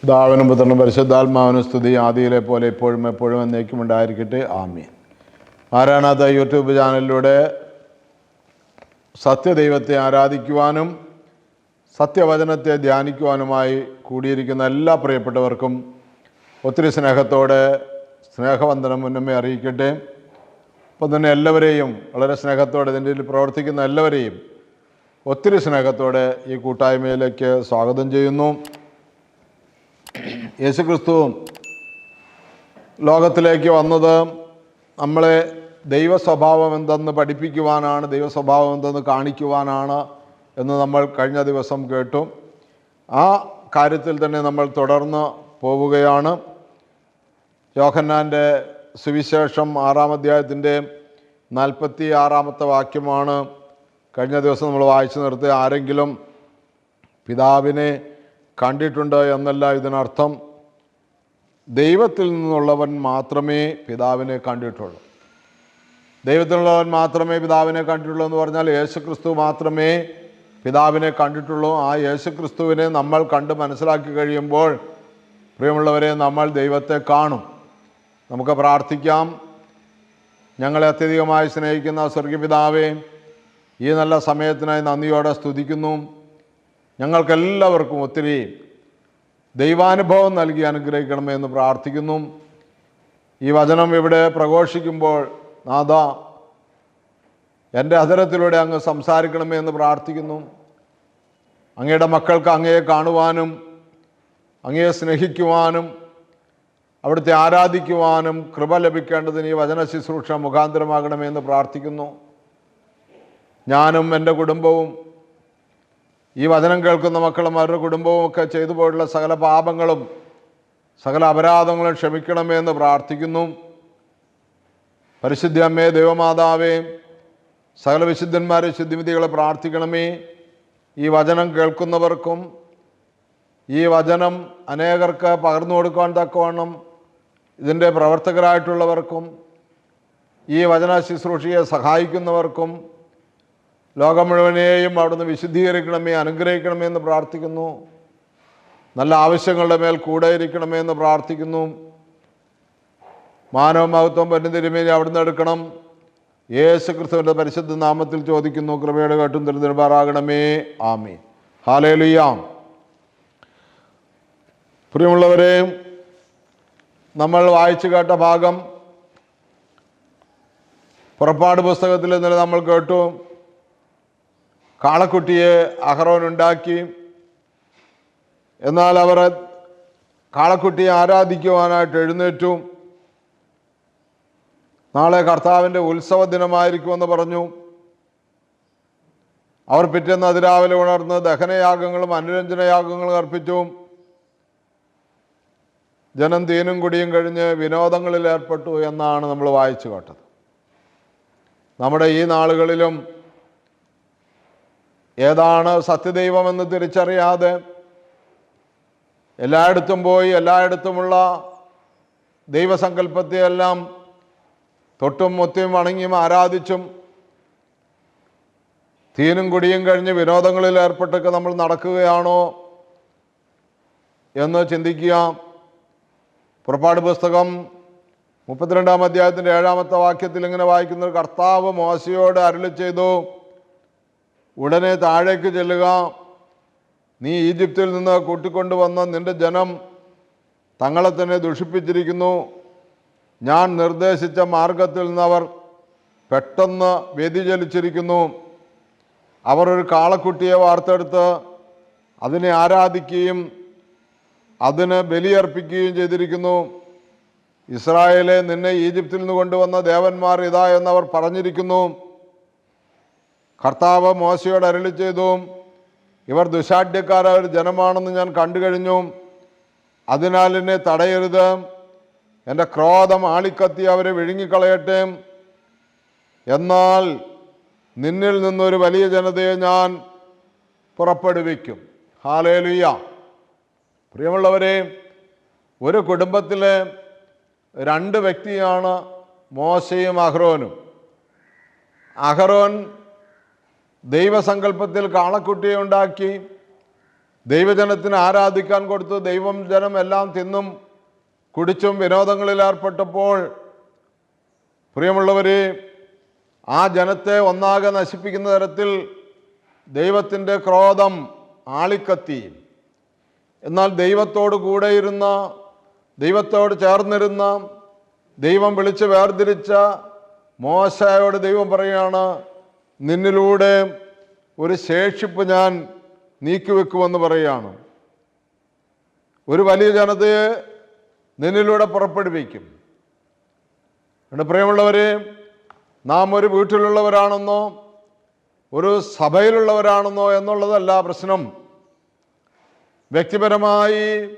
പിതാവിനും പുത്രനും പരിശുദ്ധാത്മാവിനും സ്തുതി. ആദിയിലെ പോലെ എപ്പോഴും എപ്പോഴും എന്നേക്കും ഉണ്ടായിരിക്കട്ടെ. ആമീൻ. ആരാണാത്ത യൂട്യൂബ് ചാനലിലൂടെ സത്യദൈവത്തെ ആരാധിക്കുവാനും സത്യവചനത്തെ ധ്യാനിക്കുവാനുമായി കൂടിയിരിക്കുന്ന എല്ലാ പ്രിയപ്പെട്ടവർക്കും ഒത്തിരി സ്നേഹത്തോടെ സ്നേഹവന്ദനം മുന്നമേ അറിയിക്കട്ടെ. അപ്പം തന്നെ എല്ലാവരെയും വളരെ സ്നേഹത്തോടെ ഇതിന്റെ പ്രവർത്തിക്കുന്ന എല്ലാവരെയും ഒത്തിരി സ്നേഹത്തോടെ ഈ കൂട്ടായ്മയിലേക്ക് സ്വാഗതം ചെയ്യുന്നു. യേശുക്രിസ്തു ലോകത്തിലേക്ക് വന്നത് നമ്മളെ ദൈവസ്വഭാവം എന്തെന്ന് പഠിപ്പിക്കുവാനാണ് ദൈവസ്വഭാവം എന്തെന്ന് കാണിക്കുവാനാണ് എന്ന് നമ്മൾ കഴിഞ്ഞ ദിവസം കേട്ടു. ആ കാര്യത്തിൽ തന്നെ നമ്മൾ തുടർന്ന് പോവുകയാണ്. യോഹന്നാന്റെ സുവിശേഷം ആറാം അധ്യായത്തിന്റെ നാൽപ്പത്തി ആറാമത്തെ വാക്യമാണ് കഴിഞ്ഞ ദിവസം നമ്മൾ വായിച്ചു നിർത്തി ആരെങ്കിലും പിതാവിനെ കണ്ടിട്ടുണ്ട് എന്നല്ല ഇതിനർത്ഥം. ദൈവത്തിൽ നിന്നുള്ളവൻ മാത്രമേ പിതാവിനെ കണ്ടിട്ടുള്ളൂ. ദൈവത്തിൽ നിന്നുള്ളവൻ മാത്രമേ പിതാവിനെ കണ്ടിട്ടുള്ളൂ എന്ന് പറഞ്ഞാൽ യേശുക്രിസ്തു മാത്രമേ പിതാവിനെ കണ്ടിട്ടുള്ളൂ. ആ യേശുക്രിസ്തുവിനെ നമ്മൾ കണ്ട് മനസ്സിലാക്കി കഴിയുമ്പോൾ പ്രിയമുള്ളവരെ നമ്മൾ ദൈവത്തെ കാണും. നമുക്ക് പ്രാർത്ഥിക്കാം. ഞങ്ങളെ അത്യധികമായി സ്നേഹിക്കുന്ന സ്വർഗീയ പിതാവേ ഈ നല്ല സമയത്തിനായി നന്ദിയോടെ സ്തുതിക്കുന്നു. ഞങ്ങൾക്കെല്ലാവർക്കും ഒത്തിരി ദൈവാനുഭവം നൽകി അനുഗ്രഹിക്കണമേ എന്ന് പ്രാർത്ഥിക്കുന്നു. ഈ വചനം ഇവിടെ പ്രഘോഷിക്കുമ്പോൾ നാഥ എന്റെ അധരത്തിലൂടെ അങ്ങ് സംസാരിക്കണമേ എന്ന് പ്രാർത്ഥിക്കുന്നു. അങ്ങയുടെ മക്കൾക്ക് അങ്ങയെ കാണുവാനും അങ്ങയെ സ്നേഹിക്കുവാനും അവിടുത്തെ ആരാധിക്കുവാനും കൃപ ലഭിക്കേണ്ടതിന് ഈ വചന ശുശ്രൂഷ മുഖാന്തരമാകണമേ എന്ന് പ്രാർത്ഥിക്കുന്നു. ഞാനും എന്റെ കുടുംബവും ഈ വചനം കേൾക്കുന്ന മക്കളും അവരുടെ കുടുംബവും ഒക്കെ ചെയ്തു പോയിട്ടുള്ള സകല പാപങ്ങളും സകല അപരാധങ്ങളും ക്ഷമിക്കണമേ എന്ന് പ്രാർത്ഥിക്കുന്നു. പരിശുദ്ധ അമ്മേ ദൈവമാതാവേ സകല വിശുദ്ധന്മാരെ ശുദ്ധിമിതികളെ പ്രാർത്ഥിക്കണമേ. ഈ വചനം കേൾക്കുന്നവർക്കും ഈ വചനം അനേകർക്ക് പകർന്നു കൊടുക്കാൻ തക്കവണ്ണം ഇതിന്റെ പ്രവർത്തകരായിട്ടുള്ളവർക്കും ഈ വചന ശുശ്രൂഷയെ സഹായിക്കുന്നവർക്കും ലോകം മുഴുവനെയും അവിടുന്ന് വിശുദ്ധീകരിക്കണമേ അനുഗ്രഹിക്കണമേ എന്ന് പ്രാർത്ഥിക്കുന്നു. നല്ല ആവശ്യങ്ങളുടെ മേൽ കൂടെ ഇരിക്കണമേ എന്ന് പ്രാർത്ഥിക്കുന്നു. മാനവ മഹത്വം പൊന്നുതിരുമേനി അവിടുന്ന് എടുക്കണം. യേശു ക്രിസ്തുവിന്റെ പരിശുദ്ധ നാമത്തിൽ ചോദിക്കുന്നു. കൃപയുടെ കേട്ടും തിരുനിർമാറാകണമേ. ആമേ ഹാലേലുയാം പ്രിയമുള്ളവരെ നമ്മൾ വായിച്ചു കേട്ട ഭാഗം പുറപ്പാട് പുസ്തകത്തിൽ ഇന്നലെ നമ്മൾ കേട്ടു. കാളക്കുട്ടിയെ അഹറോൻ ഉണ്ടാക്കി എന്നാൽ അവർ കാളക്കുട്ടിയെ ആരാധിക്കുവാനായിട്ട് എഴുന്നേറ്റു. നാളെ കർത്താവിന്റെ ഉത്സവ ദിനമായിരിക്കുമെന്ന് പറഞ്ഞു. അവർ പിറ്റേന്ന് അതിരാവിലെ ഉണർന്ന് ദഹനയാഗങ്ങളും അനുരഞ്ജനയാഗങ്ങളും അർപ്പിച്ചു. ജനം തീനും കുടിയും കഴിഞ്ഞ് വിനോദങ്ങളിൽ ഏർപ്പെട്ടു എന്നാണ് നമ്മൾ വായിച്ചു കേട്ടത്. നമ്മുടെ ഈ നാളുകളിലും ഏതാണ് സത്യദൈവമെന്ന് തിരിച്ചറിയാതെ എല്ലായിടത്തും പോയി എല്ലായിടത്തുമുള്ള ദൈവസങ്കല്പത്തെയെല്ലാം തൊട്ടും മുത്തിയും വണങ്ങിയും ആരാധിച്ചും തീനും കുടിയും കഴിഞ്ഞ് വിനോദങ്ങളിൽ ഏർപ്പെട്ടൊക്കെ നമ്മൾ നടക്കുകയാണോ എന്ന് ചിന്തിക്കുക. പുറപ്പാട് പുസ്തകം മുപ്പത്തിരണ്ടാം അധ്യായത്തിന്റെ ഏഴാമത്തെ വാക്യത്തിൽ ഇങ്ങനെ വായിക്കുന്നത് കർത്താവ് മോശയോട് അരുളി ചെയ്തു. ഉടനെ താഴേക്ക് ചെല്ലുക. നീ ഈജിപ്തിൽ നിന്ന് കൂട്ടിക്കൊണ്ടുവന്ന നിന്റെ ജനം തങ്ങളെ തന്നെ ദുഷിപ്പിച്ചിരിക്കുന്നു. ഞാൻ നിർദ്ദേശിച്ച മാർഗത്തിൽ നിന്നവർ പെട്ടെന്ന് വ്യതിചലിച്ചിരിക്കുന്നു. അവർ ഒരു കാളക്കുട്ടിയെ വാർത്തെടുത്ത് അതിനെ ആരാധിക്കുകയും അതിന് ബലിയർപ്പിക്കുകയും ചെയ്തിരിക്കുന്നു. ഇസ്രായേലെ നിന്നെ ഈജിപ്തിൽ നിന്ന് കൊണ്ടുവന്ന ദേവന്മാർ ഇതാ എന്നവർ പറഞ്ഞിരിക്കുന്നു. കർത്താവ് മോശയോട് അരളി ചെയ്തു ഇവർ ദുശാഠ്യക്കാരായ ഒരു ജനമാണെന്ന് ഞാൻ കണ്ടു കഴിഞ്ഞു അതിനാൽ എന്നെ തടയരുത്. എന്റെ ക്രോധം ആളിക്കത്തി അവരെ വിഴുങ്ങിക്കളയട്ടെ. എന്നാൽ നിന്നിൽ നിന്നൊരു വലിയ ജനതയെ ഞാൻ പുറപ്പെടുവിക്കും. ഹാലേലുയ്യ പ്രിയമുള്ളവരെ ഒരു കുടുംബത്തിലെ രണ്ട് വ്യക്തിയാണ് മോശയും അഹ്റോനും. അഹ്റോൻ ദൈവസങ്കല്പത്തിൽ കാളക്കുട്ടിയെ ഉണ്ടാക്കി ദൈവജനത്തിന് ആരാധിക്കാൻ കൊടുത്തു ദൈവം ജനം എല്ലാം തിന്നും കുടിച്ചും വിനോദങ്ങളിൽ ഏർപ്പെട്ടപ്പോൾ പ്രിയമുള്ളവരെ ആ ജനത്തെ ഒന്നാകെ നശിപ്പിക്കുന്ന തരത്തിൽ ദൈവത്തിന്റെ ക്രോധം ആളിക്കത്തി. എന്നാൽ ദൈവത്തോട് കൂടെയിരുന്ന ദൈവത്തോട് ചേർന്നിരുന്ന ദൈവം വിളിച്ച് വേർതിരിച്ച മോശയോട് ദൈവം പറയുകയാണ് നിന്നിലൂടെ ഒരു ശേഷിപ്പ് ഞാൻ നീക്കിവെക്കുമെന്ന് പറയുകയാണ്. ഒരു വലിയ ജനതയെ നിന്നിലൂടെ പുറപ്പെടുവിക്കും. എന്റെ പ്രിയമുള്ളവരെ നാം ഒരു വീട്ടിലുള്ളവരാണെന്നോ ഒരു സഭയിലുള്ളവരാണെന്നോ എന്നുള്ളതല്ല പ്രശ്നം. വ്യക്തിപരമായി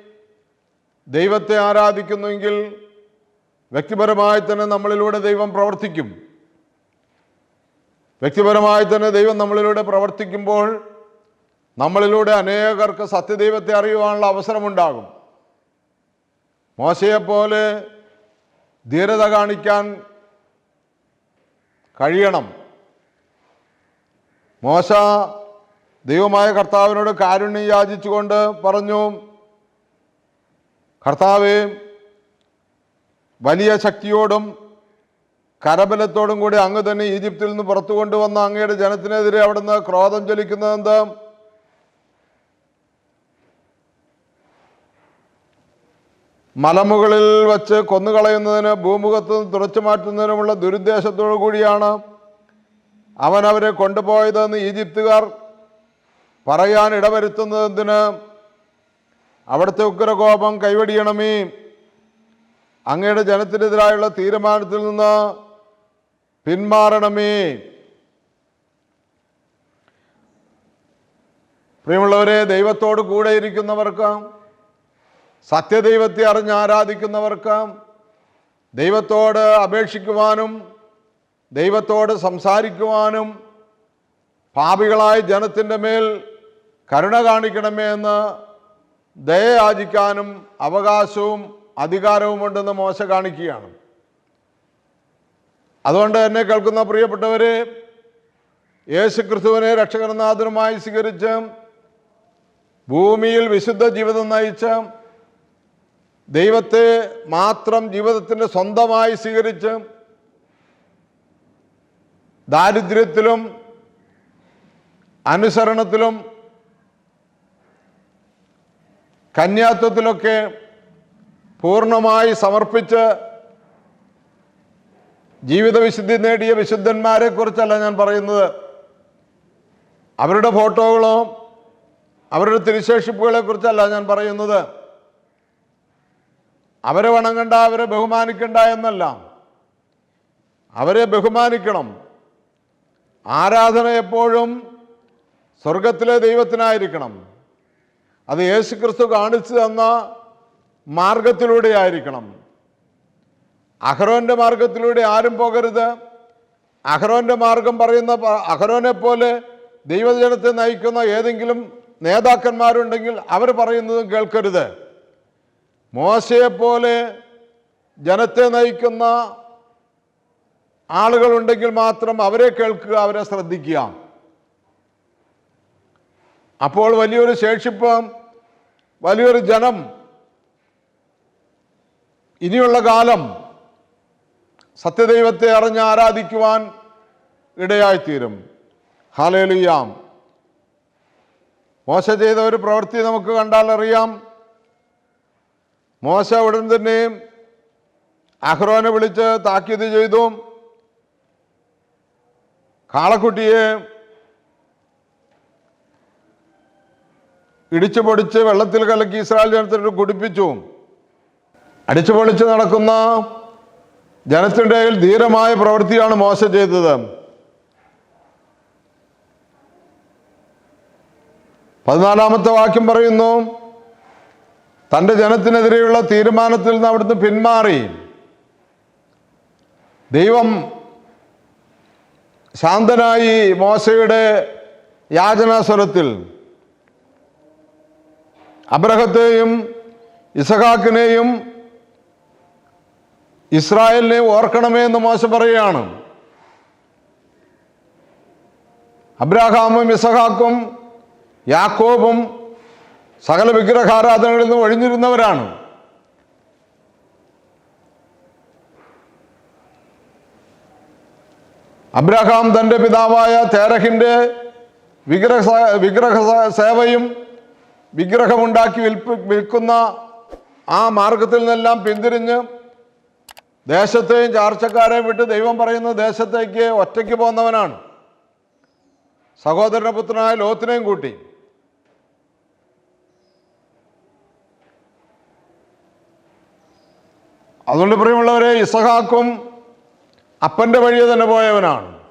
ദൈവത്തെ ആരാധിക്കുന്നുവെങ്കിൽ വ്യക്തിപരമായി തന്നെ നമ്മളിലൂടെ ദൈവം പ്രവർത്തിക്കും. വ്യക്തിപരമായി തന്നെ ദൈവം നമ്മളിലൂടെ പ്രവർത്തിക്കുമ്പോൾ നമ്മളിലൂടെ അനേകർക്ക് സത്യദൈവത്തെ അറിയുവാനുള്ള അവസരമുണ്ടാകും. മോശയെപ്പോലെ ധീരത കാണിക്കാൻ കഴിയണം. മോശ ദൈവമായ കർത്താവിനോട് കാരുണ്യം യാചിച്ചുകൊണ്ട് പറഞ്ഞു കർത്താവേ വലിയ ശക്തിയോടും കരബലത്തോടും കൂടി അങ്ങ് തന്നെ ഈജിപ്തിൽ നിന്ന് പുറത്തു കൊണ്ടുവന്ന അങ്ങയുടെ ജനത്തിനെതിരെ അവിടുന്ന് ക്രോധം ചൊലിക്കുന്നത് എന്താ? മലമുകളിൽ വച്ച് കൊന്നുകളയുന്നതിന് ഭൂമുഖത്ത് നിന്ന് തുടച്ചു മാറ്റുന്നതിനുമുള്ള ദുരുദ്ദേശത്തോടു കൂടിയാണ് അവൻ അവരെ കൊണ്ടുപോയതെന്ന് ഈജിപ്തുകാർ പറയാൻ ഇടവരുത്തുന്നതിന് അവിടുത്തെ ഉഗ്രകോപം കൈവടിയണമേ. അങ്ങയുടെ ജനത്തിനെതിരായുള്ള തീരുമാനത്തിൽ നിന്ന് പിന്മാറണമേ. പ്രിയമുള്ളവരെ ദൈവത്തോട് കൂടെ ഇരിക്കുന്നവർക്ക് സത്യദൈവത്തെ അറിഞ്ഞ് ആരാധിക്കുന്നവർക്ക് ദൈവത്തോട് അപേക്ഷിക്കുവാനും ദൈവത്തോട് സംസാരിക്കുവാനും പാപികളായ ജനത്തിന്റെ മേൽ കരുണ കാണിക്കണമേ എന്ന് ദയയാചിക്കാനും അവകാശവും അധികാരവുമുണ്ടെന്ന് മോശ കാണിക്കുകയാണ്. അതുകൊണ്ട് തന്നെ കേൾക്കുന്ന പ്രിയപ്പെട്ടവരെ യേശു ക്രിസ്തുവിനെ രക്ഷകനാഥനുമായി സ്വീകരിച്ച് ഭൂമിയിൽ വിശുദ്ധ ജീവിതം നയിച്ച ദൈവത്തെ മാത്രം ജീവിതത്തിന്റെ സ്വന്തമായി സ്വീകരിച്ച് ദാരിദ്ര്യത്തിലും അനുസരണത്തിലും കന്യാത്വത്തിലൊക്കെ പൂർണമായി സമർപ്പിച്ച് ജീവിത വിശുദ്ധി നേടിയ വിശുദ്ധന്മാരെ കുറിച്ചല്ല ഞാൻ പറയുന്നത്. അവരുടെ ഫോട്ടോകളോ അവരുടെ തിരുശേഷിപ്പുകളെ കുറിച്ചല്ല ഞാൻ പറയുന്നത്. അവരെ വണങ്ങണ്ട അവരെ ബഹുമാനിക്കണ്ട എന്നല്ല. അവരെ ബഹുമാനിക്കണം. ആരാധന എപ്പോഴും സ്വർഗത്തിലെ ദൈവത്തിനായിരിക്കണം. അത് യേശുക്രിസ്തു കാണിച്ചു തന്ന മാർഗത്തിലൂടെ ആയിരിക്കണം അഹ്റോന്റെ മാർഗത്തിലൂടെ ആരും പോകരുത്. അഹ്റോന്റെ മാർഗം പറയുന്ന അഹ്റോനെ പോലെ ദൈവജനത്തെ നയിക്കുന്ന ഏതെങ്കിലും നേതാക്കന്മാരുണ്ടെങ്കിൽ അവർ പറയുന്നതും കേൾക്കരുത്. മോശയെപ്പോലെ ജനത്തെ നയിക്കുന്ന ആളുകളുണ്ടെങ്കിൽ മാത്രം അവരെ കേൾക്കുക അവരെ ശ്രദ്ധിക്കുക. അപ്പോൾ വലിയൊരു ശേഷിപ്പം വലിയൊരു ജനം ഇനിയുള്ള കാലം സത്യദൈവത്തെ അറിഞ്ഞ് ആരാധിക്കുവാൻ ഇടയായിത്തീരും. ഹാലേലുയാം മോശ ചെയ്ത ഒരു പ്രവൃത്തി നമുക്ക് കണ്ടാൽ അറിയാം. മോശ ഉടൻ തന്നെ അഹ്റോനെ വിളിച്ച് താക്കീത് ചെയ്തു. കാളക്കുട്ടിയെ ഇടിച്ചു പൊടിച്ച് വെള്ളത്തിൽ കലക്കി ഇസ്രായേൽ ജനത്തിനോട് കുടിപ്പിച്ചു. അടിച്ചു പൊളിച്ച് നടക്കുന്ന ജനത്തിന്റെ ധീരമായ പ്രവൃത്തിയാണ് മോശം ചെയ്തത്. പതിനാലാമത്തെ വാക്യം പറയുന്നു തന്റെ ജനത്തിനെതിരെയുള്ള തീരുമാനത്തിൽ നിന്ന് അവിടുന്ന് പിന്മാറി. ദൈവം ശാന്തനായി മോശയുടെ യാചനാസ്വരത്തിൽ അബ്രഹത്തെയും ഇസഹാക്കിനെയും ഇസ്രായേലിനെ ഓർക്കണമേ എന്ന് മോശം പറയുകയാണ്. അബ്രാഹാമും ഇസഹാക്കും യാക്കോബും സകല വിഗ്രഹാരാധനകളിൽ നിന്ന് ഒഴിഞ്ഞിരുന്നവരാണ്. അബ്രഹാം തന്റെ പിതാവായ തേരഹിന്റെ വിഗ്രഹ വിഗ്രഹ സേവയും വിഗ്രഹമുണ്ടാക്കി വിൽപ്പ് വിൽക്കുന്ന ആ മാർഗത്തിൽ നിന്നെല്ലാം പിന്തിരിഞ്ഞ് ദേശത്തെയും ചാർച്ചക്കാരെയും വിട്ട് ദൈവം പറയുന്ന ദേശത്തേക്ക് ഒറ്റയ്ക്ക് പോകുന്നവനാണ്. സഹോദരന്റെ പുത്രനായ ലോത്തിനെയും കൂട്ടി. അതുകൊണ്ട് പ്രിയമുള്ളവരെ ഇസഹാക്കും അപ്പന്റെ വഴിയെ തന്നെ പോയവനാണ്.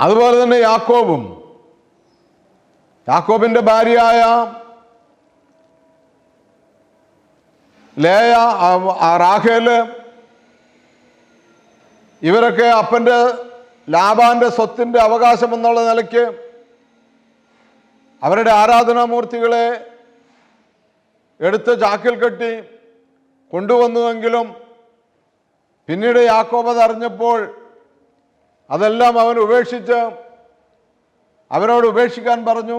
അതുപോലെ തന്നെ യാക്കോബും. യാക്കോബിന്റെ ഭാര്യയായ ലേയ റാഖേൽ ഇവരൊക്കെ അപ്പന്റെ ലാബാന്റെ സ്വത്തിന്റെ അവകാശം എന്നുള്ള നിലയ്ക്ക് അവരുടെ ആരാധനാമൂർത്തികളെ എടുത്ത് ചാക്കിൽ കെട്ടി കൊണ്ടുവന്നുവെങ്കിലും പിന്നീട് യാക്കോബത് അറിഞ്ഞപ്പോൾ അതെല്ലാം അവൻ ഉപേക്ഷിച്ച് അവരോട് ഉപേക്ഷിക്കാൻ പറഞ്ഞു.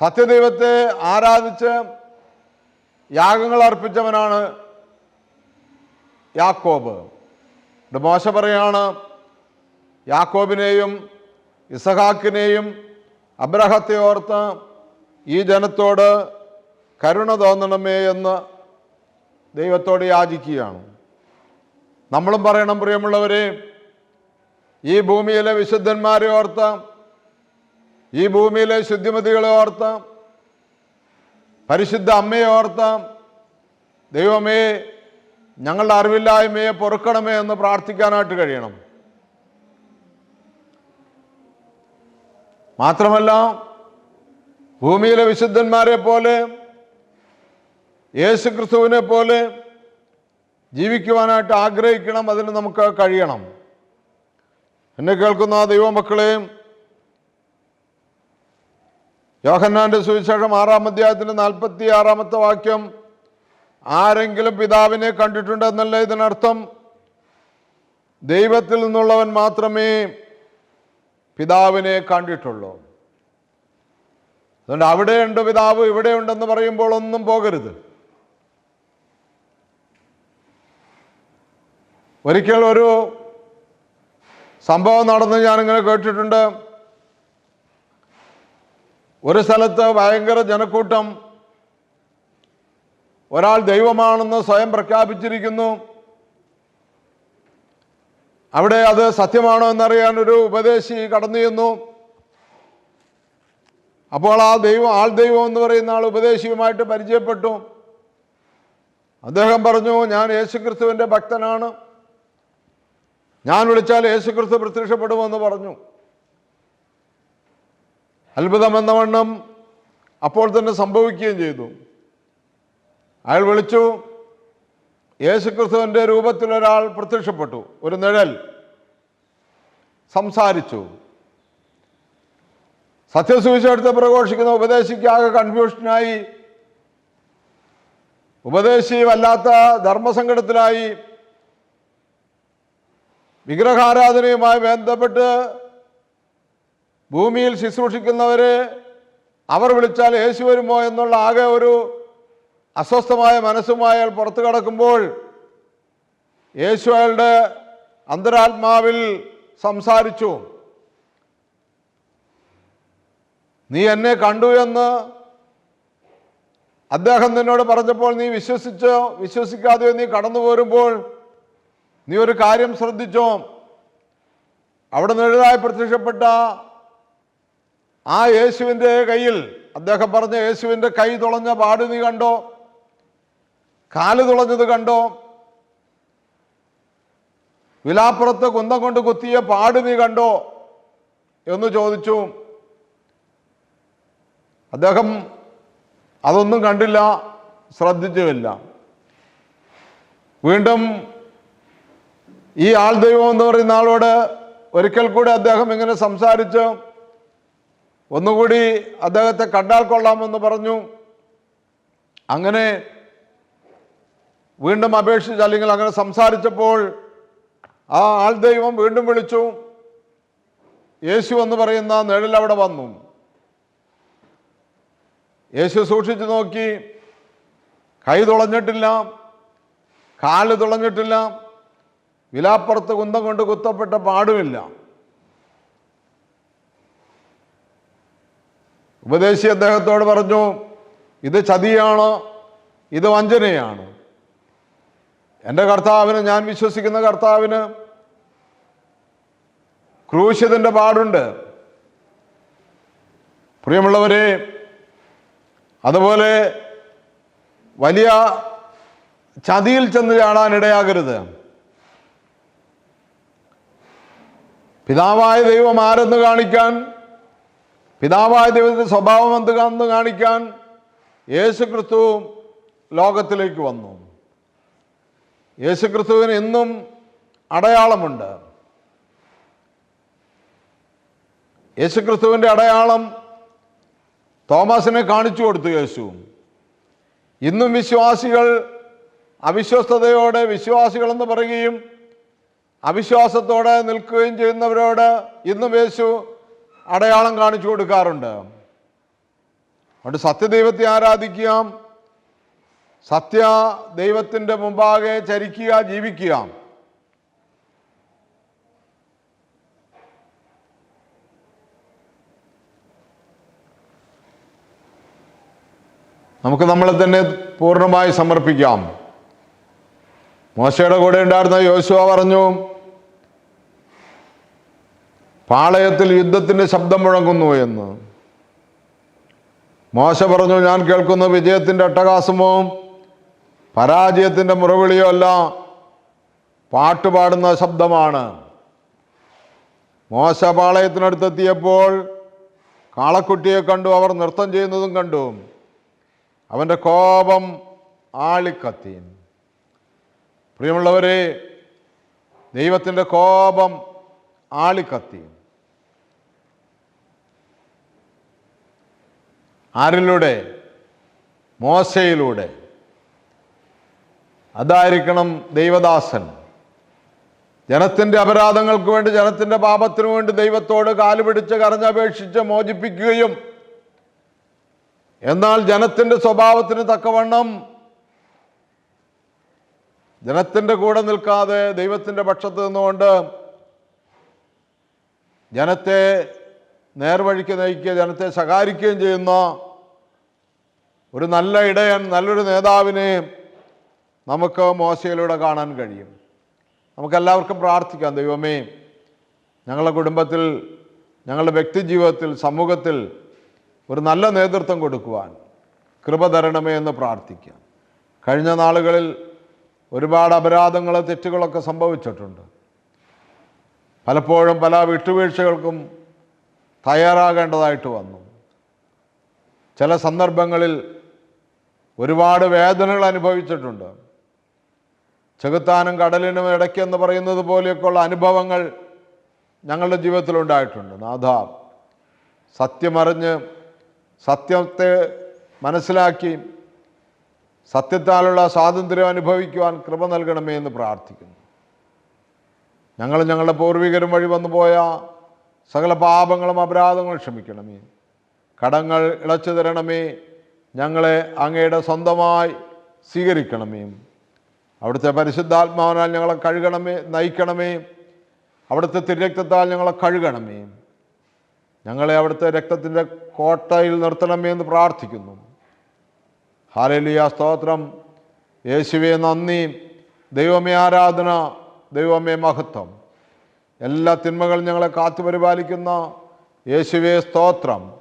സത്യദൈവത്തെ ആരാധിച്ച് യാഗങ്ങൾ അർപ്പിച്ചവനാണ് യാക്കോബ്. മോശ പറയാണ് യാക്കോബിനെയും ഇസഹാക്കിനെയും അബ്രഹത്തെ ഓർത്ത് ഈ ജനത്തോട് കരുണ തോന്നണമേ എന്ന് ദൈവത്തോട് യാചിക്കുകയാണ്. നമ്മളും പറയണം പ്രിയമുള്ളവരെ ഈ ഭൂമിയിലെ വിശുദ്ധന്മാരെ ഓർത്ത് ഈ ഭൂമിയിലെ ശുദ്ധിമതികളെ ഓർത്ത് പരിശുദ്ധ അമ്മയെ ഓർത്ത് ദൈവമേ ഞങ്ങളുടെ അറിവില്ലായ്മയെ പൊറുക്കണമേ എന്ന് പ്രാർത്ഥിക്കാനായിട്ട് കഴിയണം. മാത്രമല്ല ഭൂമിയിലെ വിശുദ്ധന്മാരെ പോലെ യേശു ക്രിസ്തുവിനെ പോലെ ജീവിക്കുവാനായിട്ട് ആഗ്രഹിക്കണം അതിന് നമുക്ക് കഴിയണം. എന്നെ കേൾക്കുന്ന ദൈവമക്കളെ യോഹന്നാന്റെ സുവിശേഷം ആറാം അധ്യായത്തിന്റെ നാൽപ്പത്തി ആറാമത്തെ വാക്യം ആരെങ്കിലും പിതാവിനെ കണ്ടിട്ടുണ്ട് എന്നല്ല ഇതിനർത്ഥം? ദൈവത്തിൽ നിന്നുള്ളവൻ മാത്രമേ പിതാവിനെ കണ്ടിട്ടുള്ളൂ. അതുകൊണ്ട് അവിടെയുണ്ട് പിതാവ് ഇവിടെയുണ്ടെന്ന് പറയുമ്പോൾ ഒന്നും പോകരുത്. ഒരിക്കൽ ഒരു സംഭവം നടന്ന് ഞാനിങ്ങനെ കേട്ടിട്ടുണ്ട്. ഒരു സ്ഥലത്ത് ഭയങ്കര ജനക്കൂട്ടം. ഒരാൾ ദൈവമാണെന്ന് സ്വയം പ്രഖ്യാപിച്ചിരിക്കുന്നു. അവിടെ അത് സത്യമാണോ എന്നറിയാൻ ഒരു ഉപദേശി കടന്നു ചെന്നു. അപ്പോൾ ആ ദൈവം ആൾ ദൈവം എന്ന് പറയുന്ന ആൾ ഉപദേശിയുമായിട്ട് പരിചയപ്പെട്ടു. അദ്ദേഹം പറഞ്ഞു ഞാൻ യേശുക്രിസ്തുവിന്റെ ഭക്തനാണ്. ഞാൻ വിളിച്ചാൽ യേശുക്രിസ്തു പ്രത്യക്ഷപ്പെടുമെന്ന് പറഞ്ഞു. അത്ഭുതമെന്ന വണ്ണം അപ്പോൾ തന്നെ സംഭവിക്കുകയും ചെയ്തു. അയാൾ വിളിച്ചു യേശുക്രിസ്തുവിന്റെ രൂപത്തിൽ ഒരാൾ പ്രത്യക്ഷപ്പെട്ടു ഒരു നിഴൽ സംസാരിച്ചു. സത്യസുവിശേഷത്തെ പ്രഘോഷിക്കുന്ന ഉപദേശിക്കാകെ കൺഫ്യൂഷനായി ഉപദേശി വല്ലാത്ത ധർമ്മസങ്കടത്തിലായി. വിഗ്രഹാരാധനയുമായി ബന്ധപ്പെട്ട് ഭൂമിയിൽ ശുശ്രൂഷിക്കുന്നവർ അവർ വിളിച്ചാൽ യേശു വരുമോ എന്നുള്ള ആകെ ഒരു അസ്വസ്ഥമായ മനസ്സുമായി അയാൾ പുറത്തു കടക്കുമ്പോൾ യേശു അയാളുടെ അന്തരാത്മാവിൽ സംസാരിച്ചു നീ എന്നെ കണ്ടു എന്ന് അദ്ദേഹം നിന്നോട് പറഞ്ഞപ്പോൾ നീ വിശ്വസിച്ചോ വിശ്വസിക്കാതെയോ നീ കടന്നു പോരുമ്പോൾ നീ ഒരു കാര്യം ശ്രദ്ധിച്ചോ? അവിടെ നിഴലായി പ്രത്യക്ഷപ്പെട്ട ആ യേശുവിന്റെ കയ്യിൽ അദ്ദേഹം പറഞ്ഞ യേശുവിന്റെ കൈ തുളഞ്ഞ പാട് നീ കണ്ടോ? കാൽ തുളഞ്ഞത് കണ്ടോ? വിലാപ്പുറത്ത് കുന്തം കൊണ്ട് കുത്തിയ പാട് നീ കണ്ടോ? എന്ന് ചോദിച്ചു. അദ്ദേഹം അതൊന്നും കണ്ടില്ല ശ്രദ്ധിച്ചുമില്ല. വീണ്ടും ഈ ആൾ ദൈവം എന്ന് പറയുന്ന ആളോട് ഒരിക്കൽ കൂടെ അദ്ദേഹം ഇങ്ങനെ സംസാരിച്ച് ഒന്നുകൂടി അദ്ദേഹത്തെ കണ്ടാൽ കൊള്ളാമെന്ന് പറഞ്ഞു. അങ്ങനെ വീണ്ടും അപേക്ഷിച്ച് അല്ലെങ്കിൽ അങ്ങനെ സംസാരിച്ചപ്പോൾ ആ ആൾ ദൈവം വീണ്ടും വിളിച്ചു. യേശു എന്ന് പറയുന്ന നിഴൽ അവിടെ വന്നു. യേശു സൂക്ഷിച്ചു നോക്കി. കൈ തുളഞ്ഞിട്ടില്ല. കാൽ തുളഞ്ഞിട്ടില്ല. വിലാപ്പുറത്ത് കുന്തം കൊണ്ട് കുത്തപ്പെട്ട പാടുമില്ല. ഉപദേശി അദ്ദേഹത്തോട് പറഞ്ഞു ഇത് ചതിയാണ് ഇത് വഞ്ചനയാണ്. എന്റെ കർത്താവിന് ഞാൻ വിശ്വസിക്കുന്ന കർത്താവിന് ക്രൂശിതന്റെ പാടുണ്ട്. പ്രിയമുള്ളവരെ അതുപോലെ വലിയ ചതിയിൽ ചെന്ന് ചാടാൻ ഇടയാകരുത്. പിതാവായ ദൈവം ആരെന്ന് കാണിക്കാൻ പിതാവായ ദൈവത്തിന്റെ സ്വഭാവം എന്ത് കാണിക്കാൻ യേശു ക്രിസ്തു ലോകത്തിലേക്ക് വന്നു. യേശു ക്രിസ്തുവിന് ഇന്നും അടയാളമുണ്ട്. യേശു ക്രിസ്തുവിന്റെ അടയാളം തോമസിനെ കാണിച്ചു കൊടുത്തു യേശു. ഇന്നും വിശ്വാസികൾ അവിശ്വസ്തയോടെ വിശ്വാസികളെന്ന് പറയുകയും അവിശ്വാസത്തോടെ നിൽക്കുകയും ചെയ്യുന്നവരോട് ഇന്നും യേശു അടയാളം കാണിച്ചു കൊടുക്കാറുണ്ട്. അതുകൊണ്ട് സത്യദൈവത്തെ ആരാധിക്കുക സത്യ ദൈവത്തിന്റെ മുമ്പാകെ ചരിക്കുക ജീവിക്കുക. നമുക്ക് നമ്മളെ തന്നെ പൂർണമായി സമർപ്പിക്കാം. മോശയുടെ കൂടെ ഉണ്ടായിരുന്ന യോശുവ പറഞ്ഞു പാളയത്തിൽ യുദ്ധത്തിന്റെ ശബ്ദം മുഴങ്ങുന്നു എന്ന്. മോശ പറഞ്ഞു ഞാൻ കേൾക്കുന്ന വിജയത്തിന്റെ അട്ടകാസമോ പരാജയത്തിന്റെ മുറവിളിയോ അല്ല. പാട്ടുപാടുന്ന ശബ്ദമാണ്. മോശ പാളയത്തിനടുത്തെത്തിയപ്പോൾ കാളക്കുട്ടിയെ കണ്ടു അവർ നൃത്തം ചെയ്യുന്നതും കണ്ടു. അവന്റെ കോപം ആളിക്കത്തി. പ്രിയമുള്ളവരെ ദൈവത്തിന്റെ കോപം ആളിക്കത്തി. ആരിലൂടെ? മോശയിലൂടെ. അതായിരിക്കണം ദൈവദാസൻ. ജനത്തിന്റെ അപരാധങ്ങൾക്ക് വേണ്ടി ജനത്തിന്റെ പാപത്തിനു വേണ്ടി ദൈവത്തോട് കാലുപിടിച്ച് കരഞ്ഞപേക്ഷിച്ച് മോചിപ്പിക്കുകയും എന്നാൽ ജനത്തിന്റെ സ്വഭാവത്തിന് തക്കവണ്ണം ജനത്തിന്റെ കൂടെ നിൽക്കാതെ ദൈവത്തിന്റെ പക്ഷത്ത് നിന്നുകൊണ്ട് ജനത്തെ നേർവഴിക്ക് നയിക്കുക ജനത്തെ ശകാരിക്കുകയും ചെയ്യുന്ന ഒരു നല്ല ഇടയൻ നല്ലൊരു നേതാവിനെ നമുക്ക് മോശയിലൂടെ കാണാൻ കഴിയും. നമുക്കെല്ലാവർക്കും പ്രാർത്ഥിക്കാം ദൈവമേ ഞങ്ങളുടെ കുടുംബത്തിൽ ഞങ്ങളുടെ വ്യക്തിജീവിതത്തിൽ സമൂഹത്തിൽ ഒരു നല്ല നേതൃത്വം കൊടുക്കുവാൻ കൃപ തരണമേ എന്ന് പ്രാർത്ഥിക്കാം. കഴിഞ്ഞ നാളുകളിൽ ഒരുപാട് അപരാധങ്ങൾ തെറ്റുകളൊക്കെ സംഭവിച്ചിട്ടുണ്ട്. പലപ്പോഴും പല വിട്ടുവീഴ്ചകൾക്കും തയ്യാറാകേണ്ടതായിട്ട് വന്നു. ചില സന്ദർഭങ്ങളിൽ ഒരുപാട് വേദനകൾ അനുഭവിച്ചിട്ടുണ്ട്. ചെകുത്താനും കടലിനും ഇടയ്ക്ക് എന്ന് പറയുന്നത് പോലെയൊക്കെയുള്ള അനുഭവങ്ങൾ ഞങ്ങളുടെ ജീവിതത്തിൽ ഉണ്ടായിട്ടുണ്ട്. നാഥ സത്യമറിഞ്ഞ് സത്യത്തെ മനസ്സിലാക്കി സത്യത്താലുള്ള സ്വാതന്ത്ര്യം അനുഭവിക്കുവാൻ കൃപ നൽകണമേ എന്ന് പ്രാർത്ഥിക്കുന്നു. ഞങ്ങൾ ഞങ്ങളുടെ പൂർവികരും വഴി വന്നു പോയ സകല പാപങ്ങളും അപരാധങ്ങളും ക്ഷമിക്കണമേ. കടങ്ങൾ ഇളച്ചു തരണമേ. ഞങ്ങളെ അങ്ങയുടെ സ്വന്തമായി സ്വീകരിക്കണമേ. അവിടുത്തെ പരിശുദ്ധാത്മാവിനാൽ ഞങ്ങളെ കഴുകണമേ നയിക്കണമേ. അവിടുത്തെ തിരക്തത്താൽ ഞങ്ങളെ കഴുകണമേ. ഞങ്ങളെ അവിടുത്തെ രക്തത്തിന്റെ കോട്ടയിൽ നിർത്തണമേ എന്ന് പ്രാർത്ഥിക്കുന്നു. ഹാലലിയ സ്തോത്രം. യേശുവെ നന്ദി. ദൈവമേ ആരാധന. ദൈവമേ മഹത്വം. എല്ലാ തിന്മകളും ഞങ്ങളെ കാത്തു പരിപാലിക്കുന്ന യേശുവെ സ്തോത്രം.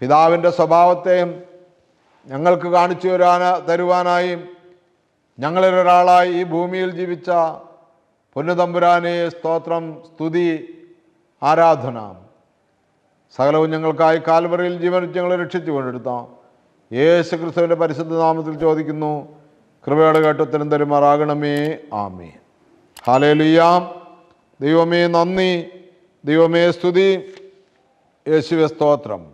പിതാവിന്റെ സ്വഭാവത്തെയും ഞങ്ങൾക്ക് കാണിച്ചു തരാൻ തരുവാനായി ഞങ്ങളിലൊരാളായി ഈ ഭൂമിയിൽ ജീവിച്ച പൊന്നുതമ്പുരാനെ സ്തോത്രം സ്തുതി ആരാധന. സകലവും ഞങ്ങൾക്കായി കാൽവറിയിൽ ജീവൻ ഞങ്ങളെ രക്ഷിച്ചു കൊണ്ടെടുത്ത യേശു ക്രിസ്തുവിന്റെ പരിശുദ്ധ നാമത്തിൽ ചോദിക്കുന്നു. കൃപയുടെ കേട്ടത്തിനും തരുമാറാകണമേ. ആമേ ഹാലേലുയാം ദൈവമേ നന്ദി. ദൈവമേ സ്തുതി. യേശുവെ സ്തോത്രം.